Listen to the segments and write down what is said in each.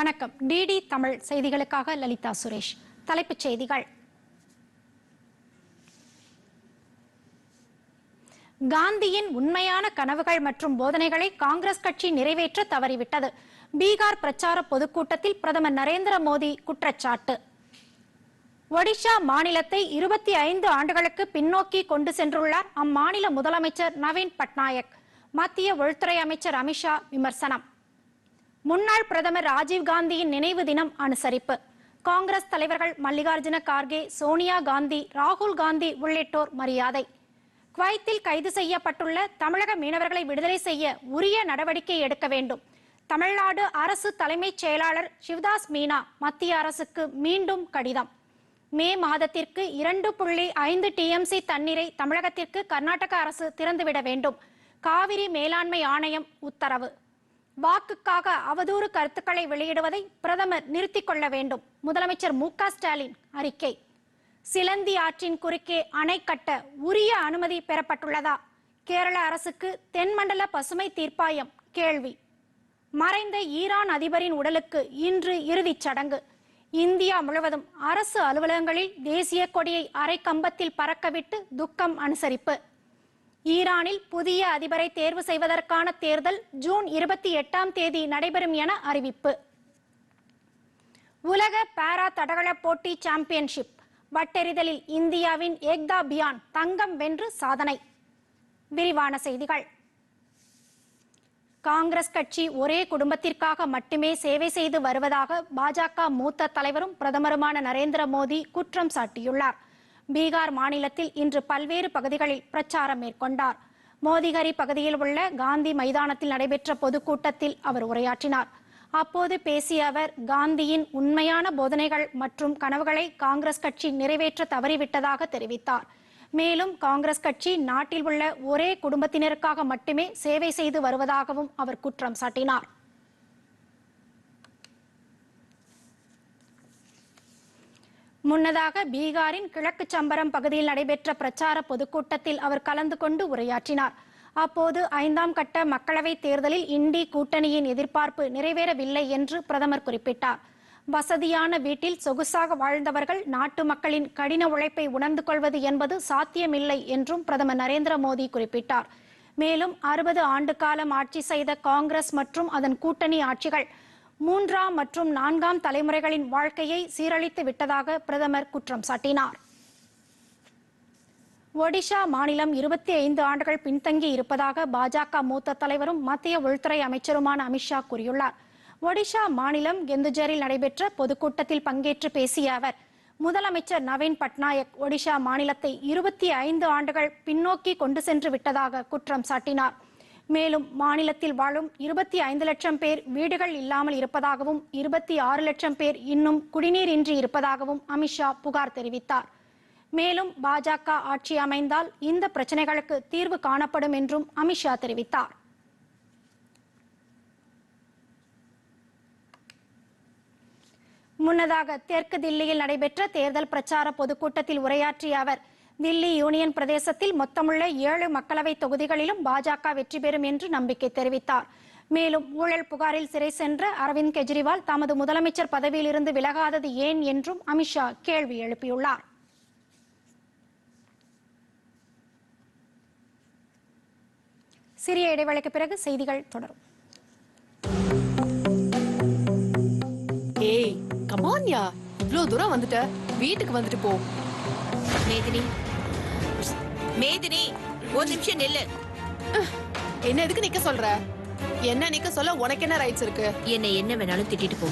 வணக்கம். டிடி தமிழ் செய்திகளுக்காக லலிதா சுரேஷ். தலைப்புச் செய்திகள். காந்தியின் உண்மையான கனவுகள் மற்றும் போதனைகளை காங்கிரஸ் கட்சி நிறைவேற்ற தவறிவிட்டது. பீகார் பிரச்சார பொதுக்கூட்டத்தில் பிரதமர் நரேந்திர மோடி குற்றச்சாட்டு. ஒடிஷா மாநிலத்தை இருபத்தி ஐந்து ஆண்டுகளுக்கு பின்னோக்கி கொண்டு சென்றுள்ளார் அம்மாநில முதலமைச்சர் நவீன் பட்நாயக். மத்திய உள்துறை அமைச்சர் அமித்ஷா விமர்சனம். முன்னாள் பிரதமர் ராஜீவ் காந்தியின் நினைவு தினம் அனுசரிப்பு. காங்கிரஸ் தலைவர்கள் மல்லிகார்ஜுன கார்கே சோனியா காந்தி ராகுல் காந்தி உள்ளிட்டோர் மரியாதை. குவைத்தில் கைது செய்யப்பட்டுள்ள தமிழக மீனவர்களை விடுதலை செய்ய உரிய நடவடிக்கை எடுக்க வேண்டும். தமிழ்நாடு அரசு தலைமைச் செயலாளர் சிவதாஸ் மீனா மத்திய அரசுக்கு மீண்டும் கடிதம். மே மாதத்திற்கு இரண்டு புள்ளி ஐந்து டிஎம்சி தண்ணீரை தமிழகத்திற்கு கர்நாடக அரசு திறந்துவிட வேண்டும். காவிரி மேலாண்மை ஆணையம் உத்தரவு. வாக்குக்காக அவதூறு கருத்துக்களை வெளியிடுவதை பிரதமர் நிறுத்திக் கொள்ள வேண்டும். முதலமைச்சர் மு க ஸ்டாலின் அறிக்கை. சிலந்தி ஆற்றின் குறுக்கே அணை கட்ட உரிய அனுமதி பெறப்பட்டுள்ளதா? கேரள அரசுக்கு தென்மண்டல பசுமை தீர்ப்பாயம் கேள்வி. மறைந்த ஈரான் அதிபரின் உடலுக்கு இன்று இறுதிச் சடங்கு. இந்தியா முழுவதும் அரசு அலுவலகங்களில் தேசிய கொடியை அரை கம்பத்தில் பறக்கவிட்டு துக்கம் அனுசரிப்பு. ஈரானில் புதிய அதிபரை தேர்வு செய்வதற்கான தேர்தல் ஜூன் இருபத்தி எட்டாம் தேதி நடைபெறும் என அறிவிப்பு. உலக பாரா தடகள போட்டி சாம்பியன்ஷிப். வட்டெறிதலில் இந்தியாவின் ஏக்தா பியான் தங்கம் வென்று சாதனை. விரிவான செய்திகள். காங்கிரஸ் கட்சி ஒரே குடும்பத்திற்காக மட்டுமே சேவை செய்து வருவதாக பாஜக மூத்த தலைவரும் பிரதமருமான நரேந்திர மோடி குற்றம் சாட்டியுள்ளார். பீகார் மாநிலத்தில் இன்று பல்வேறு பகுதிகளில் பிரச்சாரம் மேற்கொண்டார். மோதிகரி பகுதியில் உள்ள காந்தி மைதானத்தில் நடைபெற்ற பொதுக்கூட்டத்தில் அவர் உரையாற்றினார். அப்போது பேசிய அவர் காந்தியின் உண்மையான போதனைகள் மற்றும் கனவுகளை காங்கிரஸ் கட்சி நிறைவேற்ற தவறிவிட்டதாக தெரிவித்தார். மேலும் காங்கிரஸ் கட்சி நாட்டில் உள்ள ஒரே குடும்பத்தினருக்காக மட்டுமே சேவை செய்து வருவதாகவும் அவர் குற்றம் சாட்டினார். முன்னதாக பீகாரின் கிழக்கு சம்பரம் பகுதியில் நடைபெற்ற பிரச்சார பொதுக்கூட்டத்தில் அவர் கலந்து கொண்டு உரையாற்றினார். அப்போது ஐந்தாம் கட்ட மக்களவைத் தேர்தலில் இண்டி கூட்டணியின் எதிர்பார்ப்பு நிறைவேறவில்லை என்று பிரதமர் குறிப்பிட்டார். வசதியான வீட்டில் சொகுசாக வாழ்ந்தவர்கள் நாட்டு மக்களின் கடின உழைப்பை உணர்ந்து கொள்வது என்பது சாத்தியமில்லை என்றும் பிரதமர் நரேந்திர மோடி குறிப்பிட்டார். மேலும் அறுபது ஆண்டு காலம் ஆட்சி செய்த காங்கிரஸ் மற்றும் அதன் கூட்டணி ஆட்சிகள் மூன்றாம் மற்றும் நான்காம் தலைமுறைகளின் வாழ்க்கையை சீரழித்து விட்டதாக பிரதமர் குற்றம் சாட்டினார். ஒடிஷா மாநிலம் இருபத்தி ஐந்து ஆண்டுகள் பின்தங்கி இருப்பதாக பாஜக மூத்த தலைவரும் மத்திய உள்துறை அமைச்சருமான அமித்ஷா கூறியுள்ளார். ஒடிஷா மாநிலம் கெந்துஜரில் நடைபெற்ற பொதுக்கூட்டத்தில் பங்கேற்று பேசிய அவர் முதலமைச்சர் நவீன் பட்நாயக் ஒடிஷா மாநிலத்தை இருபத்தி ஐந்து ஆண்டுகள் பின்னோக்கி கொண்டு சென்று விட்டதாக குற்றம் சாட்டினார். மேலும் மாநிலத்தில் வாழும் இருபத்தி ஐந்து லட்சம் பேர் வீடுகள் இல்லாமல் இருப்பதாகவும் இருபத்தி ஆறு லட்சம் பேர் இன்னும் குடிநீர் இன்றி இருப்பதாகவும் அமித்ஷா புகார் தெரிவித்தார். மேலும் பாஜக ஆட்சி அமைந்தால் இந்த பிரச்சனைகளுக்கு தீர்வு காணப்படும் என்றும் அமித்ஷா தெரிவித்தார். முன்னதாக தெற்கு தில்லியில் நடைபெற்ற தேர்தல் பிரச்சார பொதுக்கூட்டத்தில் உரையாற்றிய அவர் தில்லி யூனியன் பிரதேசத்தில் மொத்தமுள்ள ஏழு மக்களவை தொகுதிகளிலும் பாஜக வெற்றி பெறும் என்று நம்பிக்கை தெரிவித்தார். மேலும் ஊழல் புகாரில் சிறை சென்ற அரவிந்த் கெஜ்ரிவால் தமது முதலமைச்சர் பதவியிலிருந்து விலகாதது ஏன் என்றும் அமித்ஷா கேள்வி எழுப்பியுள்ளார். சிறிய இடைவேளைக்கு பிறகு செய்திகள் தொடரும். ஏய் கமான்யா இவ்ளோ தூரம் வந்துட்ட. வீட்டுக்கு வந்துட்டு போ. மேதினி மேதினி ஒரு நிமிஷம் நில்லு. என்ன எதுக்கு நிக்க சொல்ற? என்ன நிக்க சொல்ல உனக்கு என்ன ரைட்ஸ் இருக்கு? என்னை என்ன வேணாலும் திட்டிட்டு போ.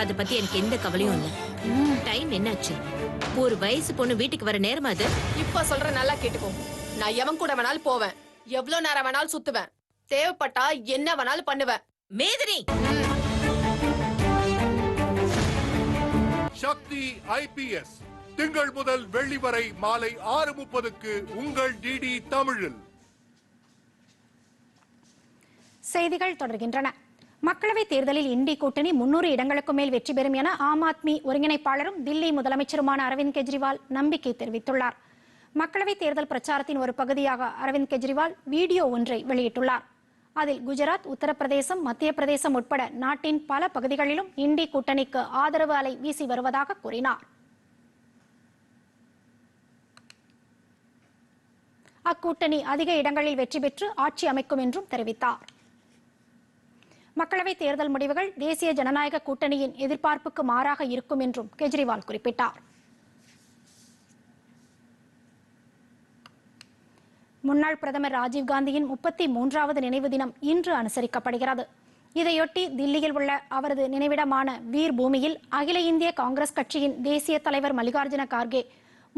அத பத்தி எனக்கு எந்த கவலையும் இல்ல. டைம் என்னாச்சு? ஒரு வயசு பொண்ணு வீட்டுக்கு வர நேரமா அது? இப்ப சொல்ற நல்லா கேட்டுக்கோ. நான் எவன் கூட வேணாலும் போவேன். எவ்வளவு நேரம் வேணாலும் சுத்துவேன். தேவைப்பட்டா என்ன வேணாலும் பண்ணுவேன். மேதினி! சக்தி ஐபிஎஸ் திங்கள் முதல் வெள்ளி வரை மாலை ஆறு முப்பதுக்கு உங்கள் டிடி தமிழில். செய்திகள் தொடர்கின்றன. மக்களவைத் தேர்தலில் இண்டி கூட்டணி முன்னூறு இடங்களுக்கு மேல் வெற்றி பெறும் என ஆம் ஆத்மி ஒருங்கிணைப்பாளரும் தில்லி முதலமைச்சருமான அரவிந்த் கெஜ்ரிவால் நம்பிக்கை தெரிவித்துள்ளார். மக்களவைத் தேர்தல் பிரச்சாரத்தின் ஒரு பகுதியாக அரவிந்த் கெஜ்ரிவால் வீடியோ ஒன்றை வெளியிட்டுள்ளார். அதில் குஜராத் உத்தரப்பிரதேசம் மத்திய பிரதேசம் உட்பட நாட்டின் பல பகுதிகளிலும் இண்டி கூட்டணிக்கு ஆதரவு அலை வீசி வருவதாக கூறினார். அக்கூட்டணி அதிக இடங்களில் வெற்றி பெற்று ஆட்சி அமைக்கும் என்றும் தெரிவித்தார். மக்களவைத் தேர்தல் முடிவுகள் தேசிய ஜனநாயக கூட்டணியின் எதிர்பார்ப்புக்கு மாறாக இருக்கும் என்றும் கெஜ்ரிவால் குறிப்பிட்டார். முன்னாள் பிரதமர் ராஜீவ்காந்தியின் முப்பத்தி மூன்றாவது நினைவு தினம் இன்று அனுசரிக்கப்படுகிறது. இதையொட்டி தில்லியில் உள்ள அவரது நினைவிடமான வீர் பூமியில் அகில இந்திய காங்கிரஸ் கட்சியின் தேசிய தலைவர் மல்லிகார்ஜுன கார்கே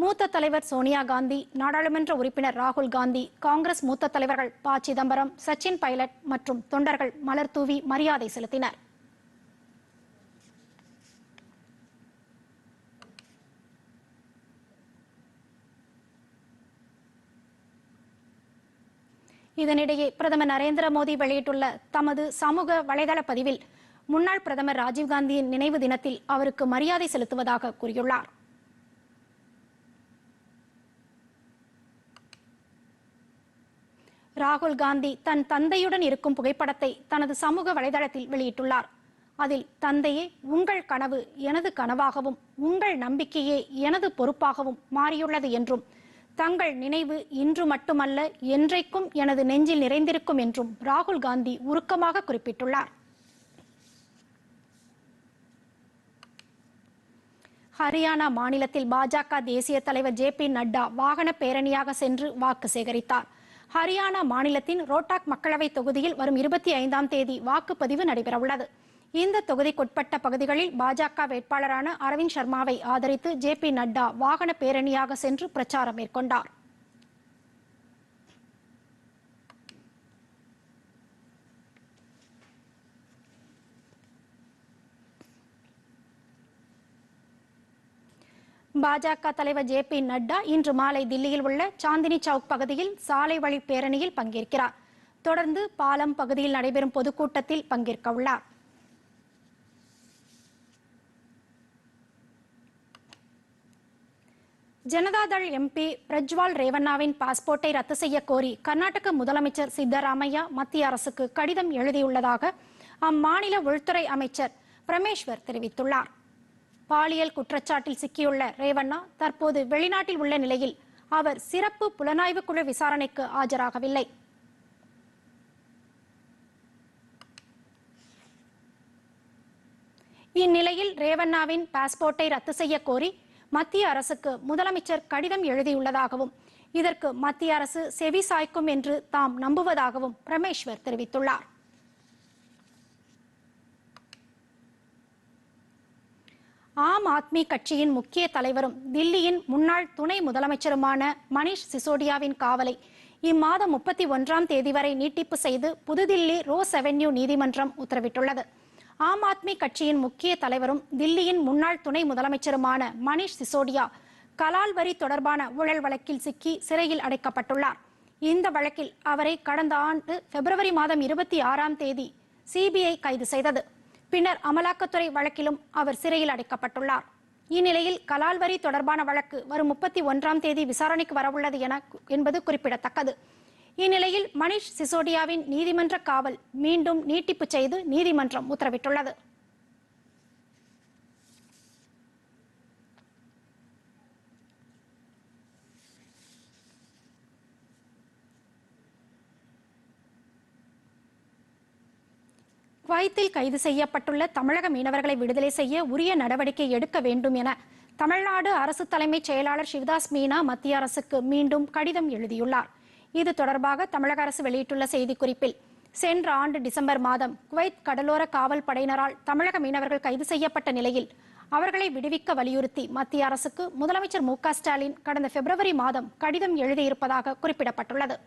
மூத்த தலைவர் சோனியா காந்தி நாடாளுமன்ற உறுப்பினர் ராகுல் காந்தி காங்கிரஸ் மூத்த தலைவர்கள் ப. சிதம்பரம் சச்சின் பைலட் மற்றும் தொண்டர்கள் மலர் தூவி மரியாதை செலுத்தினர். இதனிடையே பிரதமர் நரேந்திர மோடி வெளியிட்டுள்ள தமது சமூக வலைதள பதிவில் முன்னாள் பிரதமர் ராஜீவ்காந்தியின் நினைவு தினத்தில் அவருக்கு மரியாதை செலுத்துவதாக கூறியுள்ளார். ராகுல் காந்தி தன் தந்தையுடன் இருக்கும் புகைப்படத்தை தனது சமூக வலைதளத்தில் வெளியிட்டுள்ளார். அதில் தந்தையே உங்கள் கனவு எனது கனவாகவும் உங்கள் நம்பிக்கையே எனது பொறுப்பாகவும் மாறியுள்ளது என்றும் தங்கள் நினைவு இன்று மட்டுமல்ல என்றைக்கும் எனது நெஞ்சில் நிறைந்திருக்கும் என்றும் ராகுல் காந்தி உருக்கமாக குறிப்பிட்டுள்ளார். ஹரியானா மாநிலத்தில் பாஜக தேசிய தலைவர் ஜே பி நட்டா வாகன பேரணியாக சென்று வாக்கு சேகரித்தார். ஹரியானா மாநிலத்தின் ரோட்டாக் மக்களவைத் தொகுதியில் வரும் இருபத்தி ஐந்தாம் தேதி வாக்குப்பதிவு நடைபெறவுள்ளது. இந்த தொகுதிக்குட்பட்ட பகுதிகளில் பாஜக வேட்பாளரான அரவிந்த் சர்மாவை ஆதரித்து ஜே பி நட்டா வாகன பேரணியாக சென்று பிரச்சாரம் மேற்கொண்டார். பாஜக தலைவர் ஜே பி நட்டா இன்று மாலை தில்லியில் உள்ள சாந்தினி சவுக் பகுதியில் சாலை வழி பேரணியில் பங்கேற்கிறார். தொடர்ந்து பாலம் பகுதியில் நடைபெறும் பொதுக்கூட்டத்தில் பங்கேற்க உள்ளார். ஜனதாதள் எம்பி பிரஜ்வால் ரேவண்ணாவின் பாஸ்போர்ட்டை ரத்து செய்ய கோரி கர்நாடக முதலமைச்சர் சித்தராமையா மத்திய அரசுக்கு கடிதம் எழுதியுள்ளதாக அம்மாநில உள்துறை அமைச்சர் பிரமேஸ்வர் தெரிவித்துள்ளார். பாலியல் குற்றச்சாட்டில் சிக்கியுள்ள ரேவண்ணா தற்போது வெளிநாட்டில் உள்ள நிலையில் அவர் சிறப்பு புலனாய்வு குழு விசாரணைக்கு ஆஜராகவில்லை. இந்நிலையில் ரேவண்ணாவின் பாஸ்போர்ட்டை ரத்து செய்ய கோரி மத்திய அரசுக்கு முதலமைச்சர் கடிதம் எழுதியுள்ளதாகவும் இதற்கு மத்திய அரசு செவி சாய்க்கும் என்று தாம் நம்புவதாகவும் பிரமேஸ்வர் தெரிவித்துள்ளார். ஆம் ஆத்மி கட்சியின் முக்கிய தலைவரும் தில்லியின் முன்னாள் துணை முதலமைச்சருமான மணிஷ் சிசோடியாவின் காவலை இம்மாதம் முப்பத்தி ஒன்றாம் தேதி வரை நீட்டிப்பு செய்து புதுதில்லி ரோஸ் அவென்யூ நீதிமன்றம் உத்தரவிட்டுள்ளது. ஆம் ஆத்மி கட்சியின் முக்கிய தலைவரும் தில்லியின் முன்னாள் துணை முதலமைச்சருமான மணிஷ் சிசோடியா கலால் வரி தொடர்பான ஊழல் வழக்கில் சிக்கி சிறையில் அடைக்கப்பட்டுள்ளார். இந்த வழக்கில் அவரை கடந்த ஆண்டு பிப்ரவரி மாதம் இருபத்தி ஆறாம் தேதி சிபிஐ கைது செய்தது. பின்னர் அமலாக்கத்துறை வழக்கிலும் அவர் சிறையில் அடைக்கப்பட்டுள்ளார். இந்நிலையில் கலால் வரி தொடர்பான வழக்கு வரும் முப்பத்தி ஒன்றாம் தேதி விசாரணைக்கு வரவுள்ளது என என்பது குறிப்பிடத்தக்கது. இந்நிலையில் மணிஷ் சிசோடியாவின் நீதிமன்ற காவல் மீண்டும் நீட்டிப்பு செய்து நீதிமன்றம் உத்தரவிட்டுள்ளது. குவைத்தில் கைது செய்யப்பட்டுள்ள தமிழக மீனவர்களை விடுதலை செய்ய உரிய நடவடிக்கை எடுக்க வேண்டும் என தமிழ்நாடு அரசு தலைமைச் செயலாளர் சிவதாஸ் மீனா மத்திய அரசுக்கு மீண்டும் கடிதம் எழுதியுள்ளார். இது தொடர்பாக தமிழக அரசு வெளியிட்டுள்ள செய்திக்குறிப்பில் சென்ற ஆண்டு டிசம்பர் மாதம் குவைத் கடலோர காவல் படையினரால் தமிழக மீனவர்கள் கைது செய்யப்பட்ட நிலையில் அவர்களை விடுவிக்க வலியுறுத்தி மத்திய அரசுக்கு முதலமைச்சர் மு ஸ்டாலின் கடந்த பிப்ரவரி மாதம் கடிதம் எழுதியிருப்பதாக குறிப்பிடப்பட்டுள்ளது.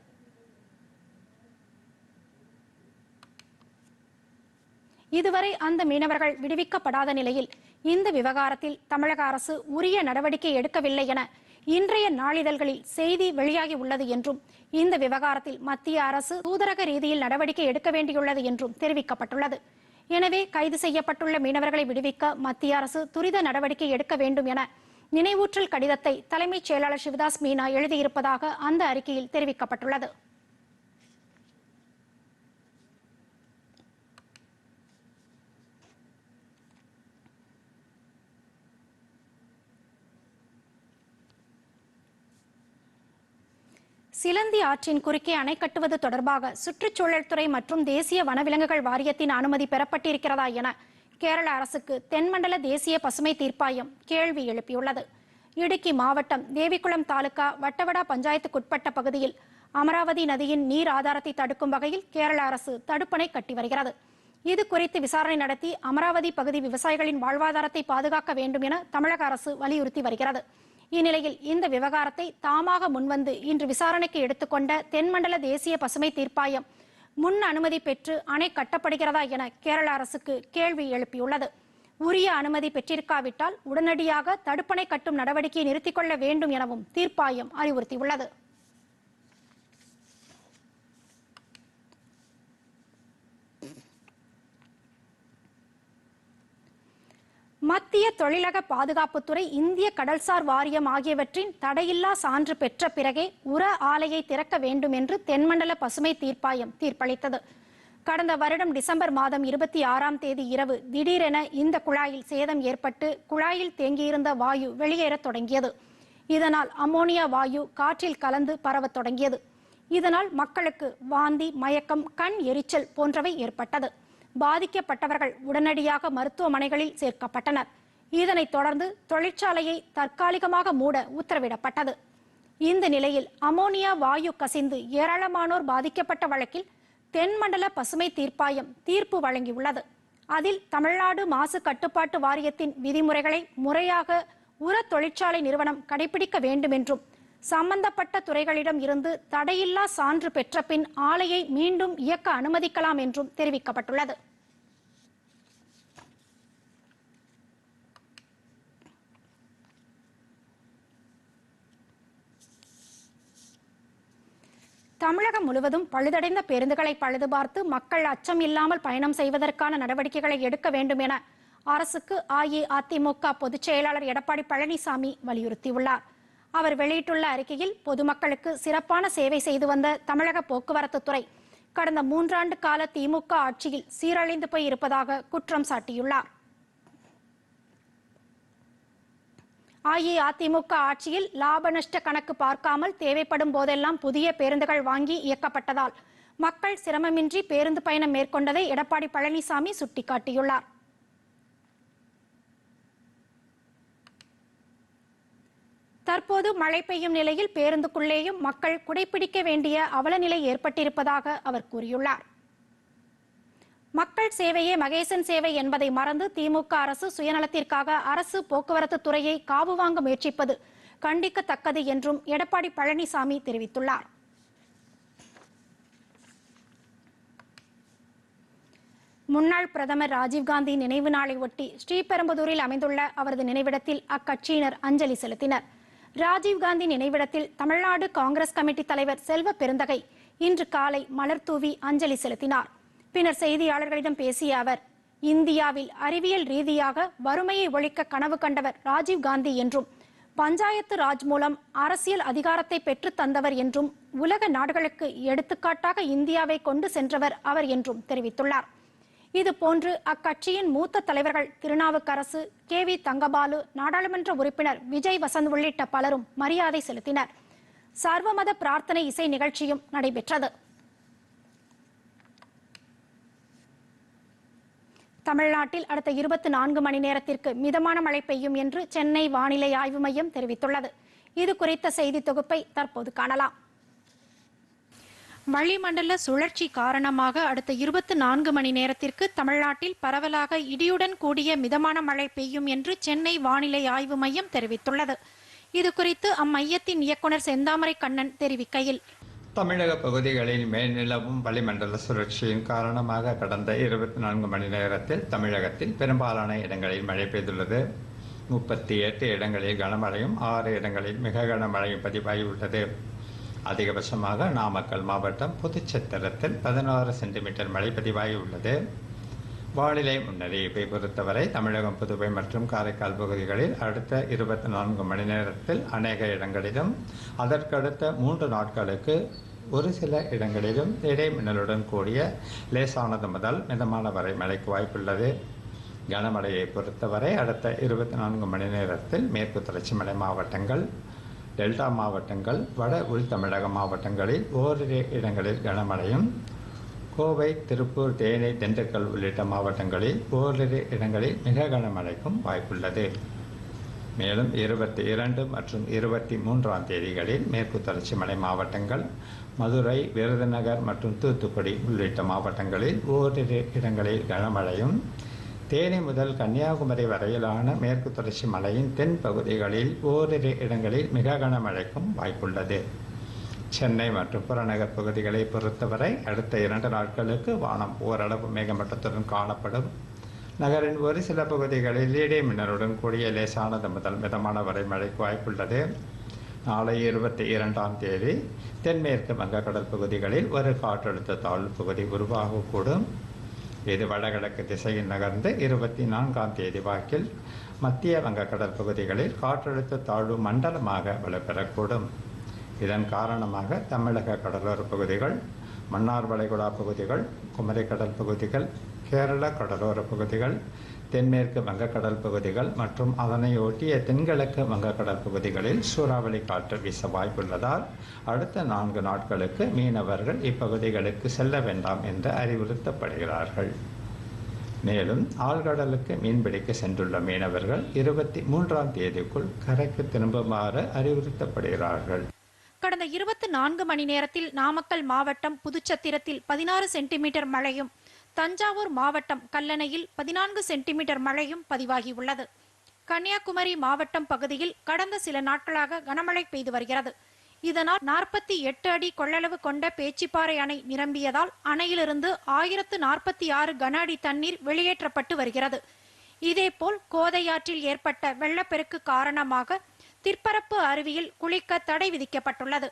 இதுவரை அந்த மீனவர்கள் விடுவிக்கப்படாத நிலையில் இந்த விவகாரத்தில் தமிழக அரசு உரிய நடவடிக்கை எடுக்கவில்லை என இன்றைய நாளிதழ்களில் செய்தி வெளியாகி உள்ளது என்றும் இந்த விவகாரத்தில் மத்திய அரசு தூதரக ரீதியில் நடவடிக்கை எடுக்க வேண்டியுள்ளது என்றும் தெரிவிக்கப்பட்டுள்ளது. எனவே கைது செய்யப்பட்டுள்ள மீனவர்களை விடுவிக்க மத்திய அரசு துரித நடவடிக்கை எடுக்க வேண்டும் என நினைவூற்றல் கடிதத்தை தலைமைச் செயலாளர் சிவதாஸ் மீனா எழுதியிருப்பதாக அந்த அறிக்கையில் தெரிவிக்கப்பட்டுள்ளது. சிலந்தி ஆற்றின் குறுக்கே அணை கட்டுவது தொடர்பாக சுற்றுச்சூழல் துறை மற்றும் தேசிய வனவிலங்குகள் வாரியத்தின் அனுமதி பெறப்பட்டிருக்கிறதா என கேரள அரசுக்கு தென்மண்டல தேசிய பசுமை தீர்ப்பாயம் கேள்வி எழுப்பியுள்ளது. இடுக்கி மாவட்டம் தேவிக்குளம் தாலுகா வட்டவடா பஞ்சாயத்துக்குட்பட்ட பகுதியில் அமராவதி நதியின் நீர் ஆதாரத்தை தடுக்கும் வகையில் கேரள அரசு தடுப்பணை கட்டி வருகிறது. இது குறித்து விசாரணை நடத்தி அமராவதி பகுதி விவசாயிகளின் வாழ்வாதாரத்தை பாதுகாக்க வேண்டும் என தமிழக அரசு வலியுறுத்தி வருகிறது. இந்நிலையில் இந்த விவகாரத்தை தாமாக முன்வந்து இன்று விசாரணைக்கு எடுத்துக்கொண்ட தென்மண்டல தேசிய பசுமை தீர்ப்பாயம் முன் அனுமதி பெற்று அணை கட்டப்படுகிறதா என கேரள அரசுக்கு கேள்வி எழுப்பியுள்ளது. உரிய அனுமதி பெற்றிருக்காவிட்டால் உடனடியாக தடுப்பணை கட்டும் நடவடிக்கையை நிறுத்திக் கொள்ள வேண்டும் எனவும் தீர்ப்பாயம் அறிவுறுத்தியுள்ளது. மத்திய தொழிலக பாதுகாப்புத்துறை இந்திய கடல்சார் வாரியம் ஆகியவற்றின் தடையில்லா சான்று பெற்ற பிறகே உர ஆலையை திறக்க வேண்டும் என்று தென்மண்டல பசுமை தீர்ப்பாயம் தீர்ப்பளித்தது. கடந்த வருடம் டிசம்பர் மாதம் இருபத்தி ஆறாம் தேதி இரவு திடீரென இந்த குழாயில் சேதம் ஏற்பட்டு குழாயில் தேங்கியிருந்த வாயு வெளியேறத் தொடங்கியது. இதனால் அமோனியா வாயு காற்றில் கலந்து பரவத் தொடங்கியது. இதனால் மக்களுக்கு வாந்தி மயக்கம் கண் எரிச்சல் போன்றவை ஏற்பட்டது. பாதிக்கப்பட்டவர்கள் உடனடியாக மருத்துவமனைகளில் சேர்க்கப்பட்டனர். இதனைத் தொடர்ந்து தொழிற்சாலையை தற்காலிகமாக மூட உத்தரவிடப்பட்டது. இந்த நிலையில் அமோனியா வாயு கசிந்து ஏராளமானோர் பாதிக்கப்பட்ட வழக்கில் தென்மண்டல பசுமை தீர்ப்பாயம் தீர்ப்பு வழங்கியுள்ளது. அதில் தமிழ்நாடு மாசு கட்டுப்பாட்டு வாரியத்தின் விதிமுறைகளை முறையாக உர தொழிற்சாலை நிறுவனம் கடைபிடிக்க வேண்டும் என்றும் சம்பந்தப்பட்ட துறைகளிடம் இருந்து தடையில்லா சான்று பெற்ற பின் ஆலையை மீண்டும் இயக்க அனுமதிக்கலாம் என்றும் தெரிவிக்கப்பட்டுள்ளது. தமிழகம் முழுவதும் பழுதடைந்த பேருந்துகளை பழுதுபார்த்து மக்கள் அச்சம் இல்லாமல் பயணம் செய்வதற்கான நடவடிக்கைகளை எடுக்க வேண்டும் என அரசுக்கு அஇஅதிமுக பொதுச் செயலாளர் எடப்பாடி பழனிசாமி வலியுறுத்தியுள்ளார். அவர் வெளியிட்டுள்ள அறிக்கையில் பொதுமக்களுக்கு சிறப்பான சேவை செய்து வந்த தமிழக போக்குவரத்து துறை கடந்த மூன்றாண்டு கால திமுக ஆட்சியில் சீரழிந்து போய் இருப்பதாக குற்றம் சாட்டியுள்ளார். அஇஅதிமுக ஆட்சியில் லாப நஷ்ட கணக்கு பார்க்காமல் தேவைப்படும் போதெல்லாம் புதிய பேருந்துகள் வாங்கி இயக்கப்பட்டதால் மக்கள் சிரமமின்றி பேருந்து பயணம் மேற்கொண்டதை எடப்பாடி பழனிசாமி சுட்டிக்காட்டியுள்ளார். தற்போது மழை பெய்யும் நிலையில் பேருந்துக்குள்ளேயும் மக்கள் குடைபிடிக்க வேண்டிய அவலநிலை ஏற்பட்டிருப்பதாக அவர் கூறியுள்ளார். மக்கள் சேவையே மகேசன் சேவை என்பதை மறந்து திமுக அரசு சுயநலத்திற்காக அரசு போக்குவரத்து துறையை காவு வாங்க முயற்சிப்பது கண்டிக்கத்தக்கது என்றும் எடப்பாடி பழனிசாமி தெரிவித்துள்ளார். முன்னாள் பிரதமர் ராஜீவ்காந்தி நினைவு நாளை ஒட்டி ஸ்ரீபெரும்புதூரில் அமைந்துள்ள அவரது நினைவிடத்தில் அக்கட்சியினர் அஞ்சலி செலுத்தினர். ராஜீவ்காந்தி நினைவிடத்தில் தமிழ்நாடு காங்கிரஸ் கமிட்டி தலைவர் செல்வ பெருந்தகை இன்று காலை மலர் தூவி அஞ்சலி செலுத்தினார். பின்னர் செய்தியாளர்களிடம் பேசிய அவர் இந்தியாவில் அறிவியல் ரீதியாக வறுமையை ஒழிக்க கனவு கண்டவர் ராஜீவ் காந்தி என்றும் பஞ்சாயத்து ராஜ் மூலம் அரசியல் அதிகாரத்தை பெற்று தந்தவர் என்றும் உலக நாடுகளுக்கு எடுத்துக்காட்டாக இந்தியாவை கொண்டு சென்றவர் அவர் என்றும் தெரிவித்துள்ளார். இதுபோன்று அக்கட்சியின் மூத்த தலைவர்கள் திருநாவுக்கரசு கே வி தங்கபாலு நாடாளுமன்ற உறுப்பினர் விஜய் வசந்த் உள்ளிட்ட பலரும் மரியாதை செலுத்தினர். சர்வமத பிரார்த்தனை இசை நிகழ்ச்சியும் நடைபெற்றது. தமிழ்நாட்டில் அடுத்த இருபத்தி நான்கு மணி நேரத்திற்கு மிதமான மழை பெய்யும் என்று சென்னை வானிலை ஆய்வு மையம் தெரிவித்துள்ளது. இது குறித்த செய்தி தொகுப்பை தற்போது காணலாம். வளிமண்டல சுழற்சி காரணமாக அடுத்த இருபத்தி நான்கு மணி நேரத்திற்கு தமிழ்நாட்டில் பரவலாக இடியுடன் கூடிய மிதமான மழை பெய்யும் என்று சென்னை வானிலை ஆய்வு மையம் தெரிவித்துள்ளது. இது குறித்து அம்மையத்தின் இயக்குனர் செந்தாமரை கண்ணன் தெரிவிக்கையில் தமிழக பகுதிகளில் மேல்நிலவும் வளிமண்டல சுழற்சியின் காரணமாக கடந்த இருபத்தி நான்கு மணி நேரத்தில் தமிழகத்தில் பெரும்பாலான இடங்களில் மழை பெய்துள்ளது. முப்பத்தி எட்டு இடங்களில் கனமழையும் ஆறு இடங்களில் மிக கனமழையும் பதிவாகியுள்ளது. அதிகபட்சமாக நாமக்கல் மாவட்டம் புதுச்சத்திரத்தில் பதினாறு சென்டிமீட்டர் மழை பதிவாகியுள்ளது. வானிலை முன்னறிவிப்பை பொறுத்தவரை தமிழகம் புதுவை மற்றும் காரைக்கால் பகுதிகளில் அடுத்த இருபத்தி நான்கு மணி நேரத்தில் அநேக இடங்களிலும் அதற்கடுத்த மூன்று நாட்களுக்கு ஒரு சில இடங்களிலும் இடைமின்னலுடன் கூடிய லேசானது முதல் மிதமான வரை மழைக்கு வாய்ப்புள்ளது. கனமழையை பொறுத்தவரை அடுத்த இருபத்தி நான்கு மணி நேரத்தில் மேற்கு தொடர்ச்சி மலை மாவட்டங்கள் டெல்டா மாவட்டங்கள் வட உள் தமிழக மாவட்டங்களில் ஓரிரு இடங்களில் கனமழையும் கோவை திருப்பூர் தேனி திண்டுக்கல் உள்ளிட்ட மாவட்டங்களில் ஓரிரு இடங்களில் மிக கனமழைக்கும் வாய்ப்புள்ளது. மேலும் இருபத்தி இரண்டு மற்றும் இருபத்தி மூன்றாம் தேதிகளில் மேற்கு தொடர்ச்சி மலை மாவட்டங்கள் மதுரை விருதுநகர் மற்றும் தூத்துக்குடி உள்ளிட்ட மாவட்டங்களில் ஓரிரு இடங்களில் கனமழையும் தேனி முதல் கன்னியாகுமரி வரையிலான மேற்கு தொடர்ச்சி மலையின் தென் பகுதிகளில் ஓரிரு இடங்களில் மிக கனமழைக்கும் வாய்ப்புள்ளது. சென்னை மற்றும் புறநகர் பகுதிகளை பொறுத்தவரை அடுத்த இரண்டு நாட்களுக்கு வானம் ஓரளவு மேகமட்டத்துடன் காணப்படும். நகரின் ஒரு சில பகுதிகளில் இடி மின்னலுடன் கூடிய லேசானது முதல் மிதமான வரை மழைக்கு வாய்ப்புள்ளது. நாளை இருபத்தி இரண்டாம் தேதி தென்மேற்கு வங்கக்கடல் பகுதிகளில் ஒரு காற்றழுத்த தாழ்வு பகுதி உருவாகக்கூடும். இது வடகிழக்கு திசையில் நகர்ந்து இருபத்தி நான்காம் தேதி வாக்கில் மத்திய வங்கக்கடல் பகுதிகளில் காற்றழுத்த தாழ்வு மண்டலமாக வலுப்பெறக்கூடும். இதன் காரணமாக தமிழக கடலோர பகுதிகள் மன்னார் வளைகுடா பகுதிகள் குமரிக்கடல் பகுதிகள் கேரள கடலோர பகுதிகள் தென்மேற்கு வங்கக்கடல் பகுதிகள் மற்றும் அதனையொட்டிய தென்கிழக்கு வங்கக்கடல் பகுதிகளில் சூறாவளி காற்று வீச வாய்ப்புள்ளதால் அடுத்த நான்கு நாட்களுக்கு மீனவர்கள் இப்பகுதிகளுக்கு செல்ல வேண்டாம் என்று அறிவுறுத்தப்படுகிறார்கள். மேலும் ஆழ்கடலுக்கு மீன்பிடிக்க சென்றுள்ள மீனவர்கள் இருபத்தி மூன்றாம் தேதிக்குள் கரைக்கு திரும்புமாறு அறிவுறுத்தப்படுகிறார்கள். கடந்த இருபத்தி நான்கு மணி நேரத்தில் நாமக்கல் மாவட்டம் புதுச்சத்திரத்தில் பதினாறு சென்டிமீட்டர் மழையும் தஞ்சாவூர் மாவட்டம் கல்லணையில் பதினான்கு சென்டிமீட்டர் மழையும் பதிவாகியுள்ளது. கன்னியாகுமரி மாவட்டம் பகுதியில் கடந்த சில நாட்களாக கனமழை பெய்து வருகிறது. இதனால் நாற்பத்தி எட்டு அடி கொள்ளளவு கொண்ட பேச்சிப்பாறை அணை நிரம்பியதால் அணையிலிருந்து ஆயிரத்து நாற்பத்தி ஆறு கன அடி தண்ணீர் வெளியேற்றப்பட்டு வருகிறது. இதேபோல் கோதையாற்றில் ஏற்பட்ட வெள்ளப்பெருக்கு காரணமாக திற்பரப்பு அருவியில் குளிக்க தடை விதிக்கப்பட்டுள்ளது.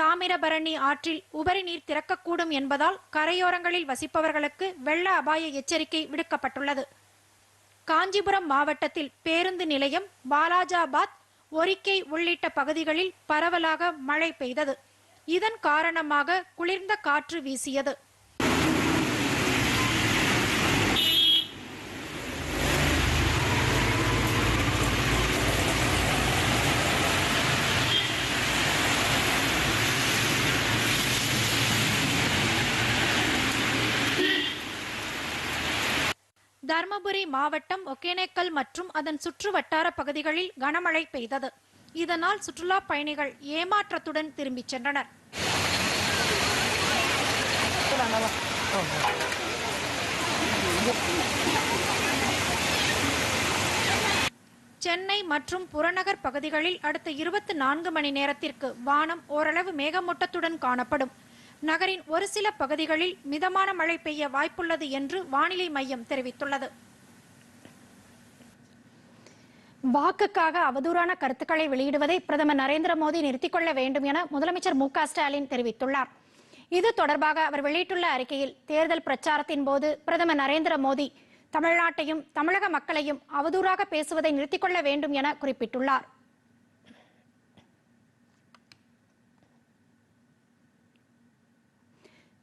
தாமிரபரணி ஆற்றில் உபரி நீர் திறக்கக்கூடும் என்பதால் கரையோரங்களில் வசிப்பவர்களுக்கு வெள்ள அபாய எச்சரிக்கை விடுக்கப்பட்டுள்ளது. காஞ்சிபுரம் மாவட்டத்தில் பேருந்து நிலையம் பாலாஜாபாத் ஒரிக்கை உள்ளிட்ட பகுதிகளில் பரவலாக மழை பெய்தது. இதன் காரணமாக குளிர்ந்த காற்று வீசியது. தருமபுரி மாவட்டம் ஒகேனக்கல் மற்றும் அதன் சுற்று வட்டார பகுதிகளில் கனமழை பெய்தது. இதனால் சுற்றுலா பயணிகள் ஏமாற்றத்துடன் திரும்பிச் சென்றனர். சென்னை மற்றும் புறநகர் பகுதிகளில் அடுத்த இருபத்தி நான்கு மணி நேரத்திற்கு வானம் ஓரளவு மேகமூட்டத்துடன் காணப்படும். நகரின் ஒரு சில பகுதிகளில் மிதமான மழை பெய்ய வாய்ப்புள்ளது என்று வானிலை மையம் தெரிவித்துள்ளது. வாக்குக்காக அவதூறான கருத்துக்களை வெளியிடுவதை பிரதமர் நரேந்திர மோடி நிறுத்திக் கொள்ள வேண்டும் என முதலமைச்சர் மு ஸ்டாலின் தெரிவித்துள்ளார். இது தொடர்பாக அவர் வெளியிட்டுள்ள அறிக்கையில் தேர்தல் பிரச்சாரத்தின் போது பிரதமர் நரேந்திர மோடி தமிழ்நாட்டையும் தமிழக மக்களையும் அவதூறாக பேசுவதை நிறுத்திக் கொள்ள வேண்டும் என குறிப்பிட்டுள்ளார்.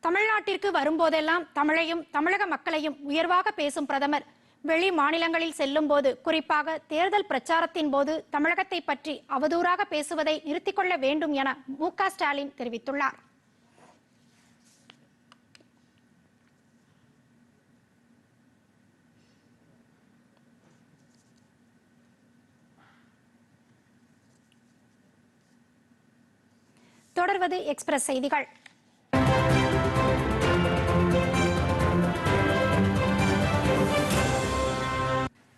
தமிழ்நாட்டிற்கு வரும்போதெல்லாம் தமிழையும் தமிழக மக்களையும் உயர்வாக பேசும் பிரதமர். வெளி மாநிலங்களில் செல்லும் போது குறிப்பாக தேர்தல் பிரச்சாரத்தின் போது தமிழகத்தை பற்றி அவதூறாக பேசுவதை நிறுத்திக் கொள்ள வேண்டும் என மு ஸ்டாலின் தெரிவித்துள்ளார். தொடர்வது எக்ஸ்பிரஸ் செய்திகள்.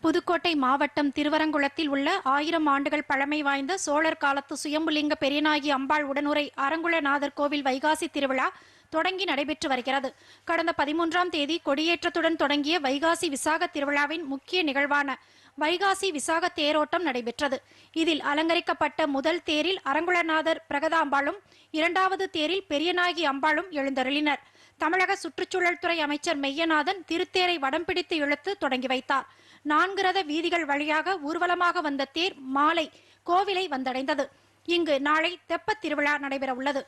புதுக்கோட்டை மாவட்டம் திருவரங்குளத்தில் உள்ள ஆயிரம் ஆண்டுகள் பழமை வாய்ந்த சோழர் காலத்து சுயம்புலிங்க பெரியநாயகி அம்பாள் உடனுரை அரங்குலநாதர் கோவில் வைகாசி திருவிழா தொடங்கி நடைபெற்று வருகிறது. கடந்த பதிமூன்றாம் தேதி கொடியேற்றத்துடன் தொடங்கிய வைகாசி விசாக திருவிழாவின் முக்கிய நிகழ்வான வைகாசி விசாக தேரோட்டம் நடைபெற்றது. இதில் அலங்கரிக்கப்பட்ட முதல் தேரில் அரங்குலநாதர் பிரகதாம்பாளும் இரண்டாவது தேரில் பெரியநாயகி அம்பாளும் எழுந்தருளினர். தமிழக சுற்றுச்சூழல் துறை அமைச்சர் மெய்யநாதன் திருத்தேரை வடம் பிடித்து இழுத்து தொடங்கி வைத்தார். நான்கு ரத வீதிகள் வழியாக ஊர்வலமாக வந்த தேர் மாலை கோவிலை வந்தடைந்தது. இங்கு நாளை தெப்பத் திருவிழா நடைபெற உள்ளது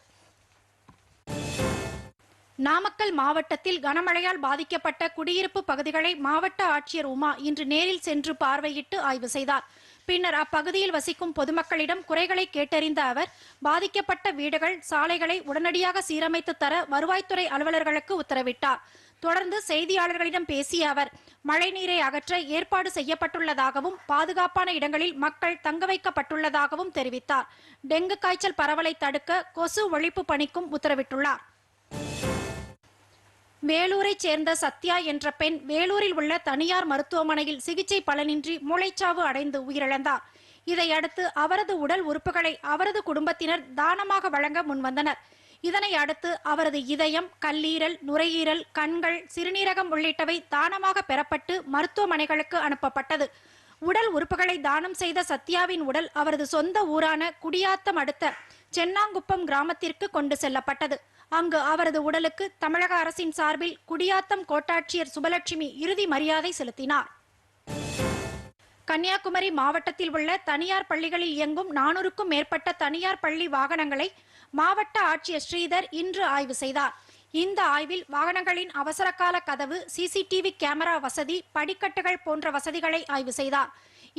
நாமக்கல் மாவட்டத்தில் கனமழையால் பாதிக்கப்பட்ட குடியிருப்பு பகுதிகளை மாவட்ட ஆட்சியர் உமா இன்று நேரில் சென்று பார்வையிட்டு ஆய்வு செய்தார். பின்னர் அப்பகுதியில் வசிக்கும் பொதுமக்களிடம் குறைகளை கேட்டறிந்த அவர் பாதிக்கப்பட்ட வீடுகள் சாலைகளை உடனடியாக சீரமைத்து தர வருவாய்த்துறை அலுவலர்களுக்கு உத்தரவிட்டார். தொடர்ந்து செய்தியாளர்களிடம் பேசிய அவர் மழைநீரை அகற்ற ஏற்பாடு செய்யப்பட்டுள்ளதாகவும் பாதுகாப்பான இடங்களில் மக்கள் தங்க வைக்கப்பட்டுள்ளதாகவும் தெரிவித்தார். டெங்கு காய்ச்சல் பரவலை தடுக்க கொசு ஒழிப்பு பணிக்கும் உத்தரவிட்டுள்ளார். வேலூரைச் சேர்ந்த சத்யா என்ற பெண் வேலூரில் உள்ள தனியார் மருத்துவமனையில் சிகிச்சை பலனின்றி மூளைச்சாவு அடைந்து உயிரிழந்தார். இதையடுத்து அவரது உடல் உறுப்புகளை அவரது குடும்பத்தினர் தானமாக வழங்க முன்வந்தனர். இதனை அடுத்து அவரது இதயம் கல்லீரல் நுரையீரல் கண்கள் சிறுநீரகம் உள்ளிட்டவை தானமாக பெறப்பட்டு மருத்துவமனைகளுக்கு அனுப்பப்பட்டது. உடல் உறுப்புகளை தானம் செய்த சத்யாவின் உடல் அவரது சொந்த ஊரான குடியாத்தம் அடுத்த சென்னாங்குப்பம் கிராமத்திற்கு கொண்டு செல்லப்பட்டது. அங்கு அவரது உடலுக்கு தமிழக அரசின் சார்பில் குடியாத்தம் கோட்டாட்சியர் சுபலட்சுமி இறுதி மரியாதை செலுத்தினார். கன்னியாகுமரி மாவட்டத்தில் உள்ள தனியார் பள்ளிகளில் இயங்கும் நானூறுக்கும் மேற்பட்ட தனியார் பள்ளி வாகனங்களை மாவட்ட ஆட்சியர் ஸ்ரீதர் இன்று ஆய்வு செய்தார். இந்த ஆய்வில் வாகனங்களின் அவசரகால கதவு சிசிடிவி கேமரா வசதி படிக்கட்டுகள் போன்ற வசதிகளை ஆய்வு செய்தார்.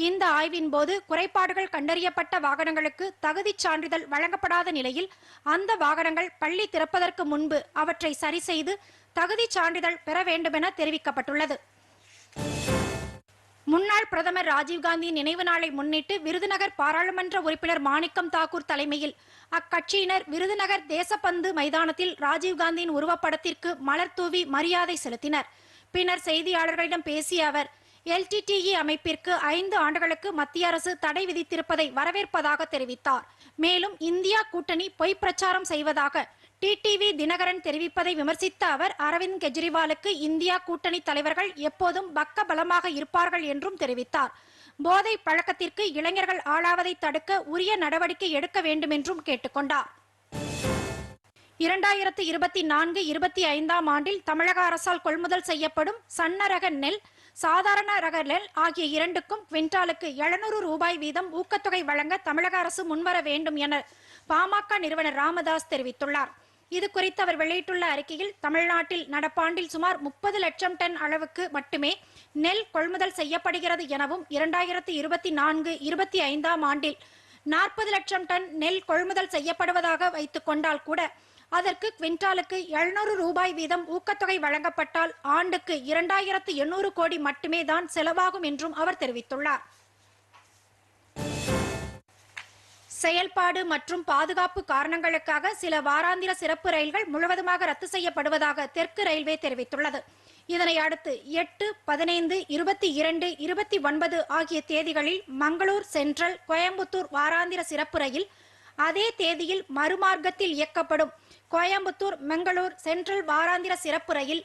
இந்த ஆய்வின் போது குறைபாடுகள் கண்டறியப்பட்ட வாகனங்களுக்கு தகுதிச் சான்றிதழ் வழங்கப்படாத நிலையில் அந்த வாகனங்கள் பள்ளி திறப்பதற்கு முன்பு அவற்றை சரி செய்து தகுதிச் சான்றிதழ் பெற வேண்டுமென தெரிவிக்கப்பட்டுள்ளது. முன்னாள் பிரதமர் ராஜீவ்காந்தியின் நினைவு நாளை முன்னிட்டு விருதுநகர் பாராளுமன்ற உறுப்பினர் மாணிக்கம் தாக்கூர் தலைமையில் அக்கட்சியினர் விருதுநகர் தேசப்பந்து மைதானத்தில் ராஜீவ்காந்தியின் உருவப்படத்திற்கு மலர் தூவி மரியாதை செலுத்தினர். பின்னர் செய்தியாளர்களிடம் பேசிய அவர் எல்டிடிஇ அமைப்பிற்கு ஐந்து ஆண்டுகளுக்கு மத்திய அரசு தடை விதித்திருப்பதை வரவேற்பதாக தெரிவித்தார். மேலும் இந்தியா கூட்டணி பொய் பிரச்சாரம் செய்வதாக டிடிவி தினகரன் தெரிவிப்பதை விமர்சித்த அவர் அரவிந்த் கெஜ்ரிவாலுக்கு இந்தியா கூட்டணி தலைவர்கள் எப்போதும் பக்க பலமாக இருப்பார்கள் என்றும் தெரிவித்தார். போதை பழக்கத்திற்கு இளைஞர்கள் ஆளாவதை தடுக்க உரிய நடவடிக்கை எடுக்க வேண்டும் என்றும் கேட்டுக்கொண்டார். இரண்டாயிரத்து இருபத்தி நான்கு இருபத்தி ஐந்தாம் ஆண்டில் தமிழக அரசால் கொள்முதல் செய்யப்படும் சன்ன ரக நெல் சாதாரண ரக நெல் ஆகிய இரண்டுக்கும் குவிண்டாலுக்கு எழுநூறு ரூபாய் வீதம் ஊக்கத்தொகை வழங்க தமிழக அரசு முன்வர வேண்டும் என பாமக நிறுவனர் ராமதாஸ் தெரிவித்துள்ளார். இது குறித்து அவர் வெளியிட்டுள்ள அறிக்கையில் தமிழ்நாட்டில் நடப்பாண்டில் சுமார் முப்பது லட்சம் டன் அளவுக்கு மட்டுமே நெல் கொள்முதல் செய்யப்படுகிறது எனவும் இரண்டாயிரத்தி இருபத்தி நான்கு இருபத்தி ஐந்தாம் ஆண்டில் நாற்பது லட்சம் டன் நெல் கொள்முதல் செய்யப்படுவதாக வைத்துக் கொண்டால் கூட அதற்கு குவிண்டாலுக்கு எழுநூறு ரூபாய் வீதம் ஊக்கத்தொகை வழங்கப்பட்டால் ஆண்டுக்கு இரண்டாயிரத்து எண்ணூறு கோடி மட்டுமே தான் செலவாகும் என்றும் அவர் தெரிவித்துள்ளார். செயல்பாடு மற்றும் பாதுகாப்பு காரணங்களுக்காக சில வாராந்திர சிறப்பு ரயில்கள் முழுவதுமாக ரத்து செய்யப்படுவதாக தெற்கு ரயில்வே தெரிவித்துள்ளது. இதனை அடுத்து எட்டு பதினைந்து இருபத்தி இரண்டு இருபத்தி ஒன்பது ஆகிய தேதிகளில் மங்களூர் சென்ட்ரல் கோயம்புத்தூர் வாராந்திர சிறப்பு ரயில் அதே தேதியில் மறுமார்க்கத்தில் இயக்கப்படும். கோயம்புத்தூர் மங்களூர் சென்ட்ரல் வாராந்திர சிறப்பு ரயில்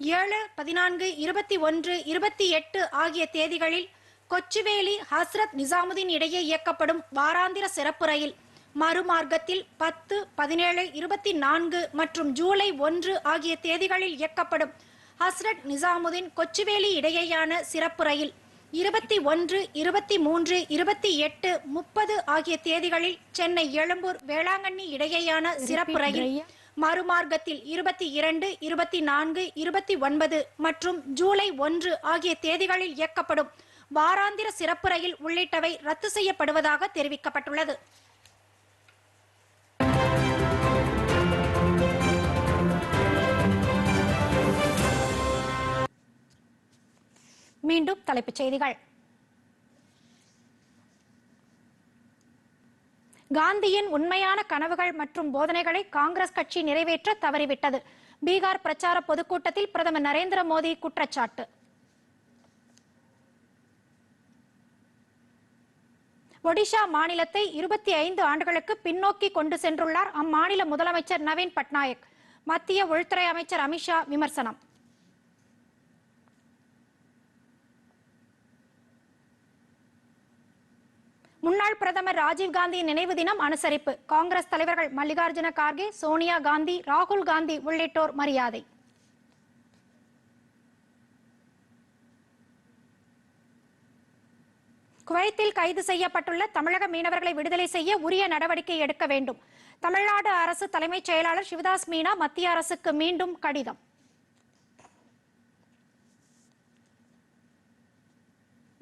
ஏழு பதினான்கு இருபத்தி ஒன்று இருபத்தி எட்டு ஆகிய தேதிகளில் கொச்சுவேலி ஹஸ்ரத் நிசாமுதீன் இடையே இயக்கப்படும் வாராந்திர சிறப்பு ரயில் மறுமார்க்கத்தில் பத்து பதினேழு இருபத்தி நான்கு மற்றும் ஜூலை ஒன்று ஆகிய தேதிகளில் இயக்கப்படும் ஹஸ்ரத் நிசாமுதீன் கொச்சுவேலி இடையேயான சிறப்பு ரயில் இருபத்தி ஒன்று இருபத்தி மூன்று இருபத்தி எட்டு முப்பது ஆகிய தேதிகளில் சென்னை எழும்பூர் வேளாங்கண்ணி இடையேயான சிறப்பு ரயில் மறுமார்க்கத்தில் இருபத்தி இரண்டு இருபத்தி நான்கு இருபத்தி ஒன்பது மற்றும் ஜூலை ஒன்று ஆகிய தேதிகளில் இயக்கப்படும் வாராந்திர சிறப்பு ரயில் உள்ளிட்டவை ரத்து செய்யப்படுவதாக தெரிவிக்கப்பட்டுள்ளது. மீண்டும் தலைப்புச் செய்திகள். காந்தியின் உண்மையான கனவுகள் மற்றும் போதனைகளை காங்கிரஸ் கட்சி நிறைவேற்ற தவறிவிட்டது. பீகார் பிரச்சார பொதுக்கூட்டத்தில் பிரதமர் நரேந்திர மோடி குற்றச்சாட்டு. ஒடிஷா மாநிலத்தை இருபத்தி ஐந்து ஆண்டுகளுக்கு பின்னோக்கி கொண்டு சென்றுள்ளார் அம்மாநில முதலமைச்சர் நவீன் பட்நாயக். மத்திய உள்துறை அமைச்சர் அமித்ஷா விமர்சனம். முன்னாள் பிரதமர் ராஜீவ்காந்தியின் நினைவு தினம் அனுசரிப்பு. காங்கிரஸ் தலைவர்கள் மல்லிகார்ஜுன கார்கே சோனியா காந்தி ராகுல் காந்தி உள்ளிட்டோர் மரியாதை. குவைத்தில் கைது செய்யப்பட்டுள்ள தமிழக மீனவர்களை விடுதலை செய்ய உரிய நடவடிக்கை எடுக்க வேண்டும். தமிழ்நாடு அரசு தலைமைச் செயலாளர் சிவதாஸ் மீனா மத்திய அரசுக்கு மீண்டும் கடிதம்.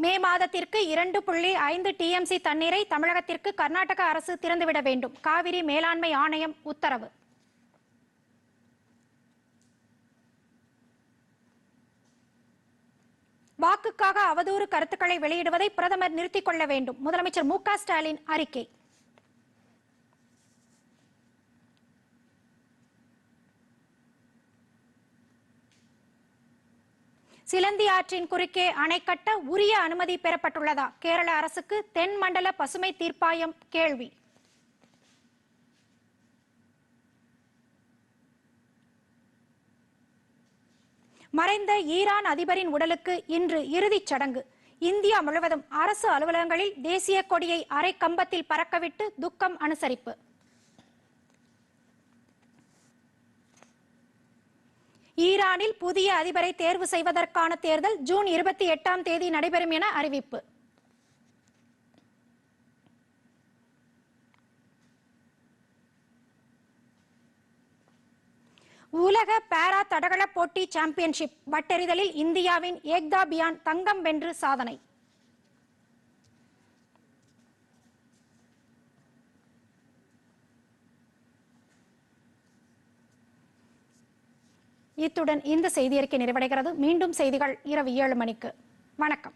மே மாதத்திற்கு இரண்டு புள்ளி ஐந்து டிஎம்சி தண்ணீரை தமிழகத்திற்கு கர்நாடக அரசு திறந்துவிட வேண்டும். காவிரி மேலாண்மை ஆணையம் உத்தரவு. வாக்குக்காக அவதூறு கருத்துக்களை வெளியிடுவதை பிரதமர் நிறுத்திக் கொள்ள வேண்டும். முதலமைச்சர் மு ஸ்டாலின் அறிக்கை. சிலந்தி ஆற்றின் குறுக்கே அணை கட்ட உரிய அனுமதி பெறப்பட்டுள்ளதா? கேரள அரசுக்கு தென் மண்டல பசுமை தீர்ப்பாயம் கேள்வி. மறைந்த ஈரான் அதிபரின் உடலுக்கு இன்று இறுதிச் சடங்கு. இந்தியா முழுவதும் அரசு அலுவலகங்களில் தேசிய கொடியை அரை கம்பத்தில் பறக்கவிட்டு துக்கம் அனுசரிப்பு. ஈரானில் புதிய அதிபரை தேர்வு செய்வதற்கான தேர்தல் ஜூன் இருபத்தி எட்டாம் தேதி நடைபெறும் என அறிவிப்பு. உலக பாரா தடகள போட்டி சாம்பியன்ஷிப் வட்டெறிதலில் இந்தியாவின் ஏக்தா பியான் தங்கம் வென்று சாதனை. இத்துடன் இந்த செய்தியறிக்கை நிறைவடைகிறது. மீண்டும் செய்திகள் இரவு ஏழு மணிக்கு. வணக்கம்.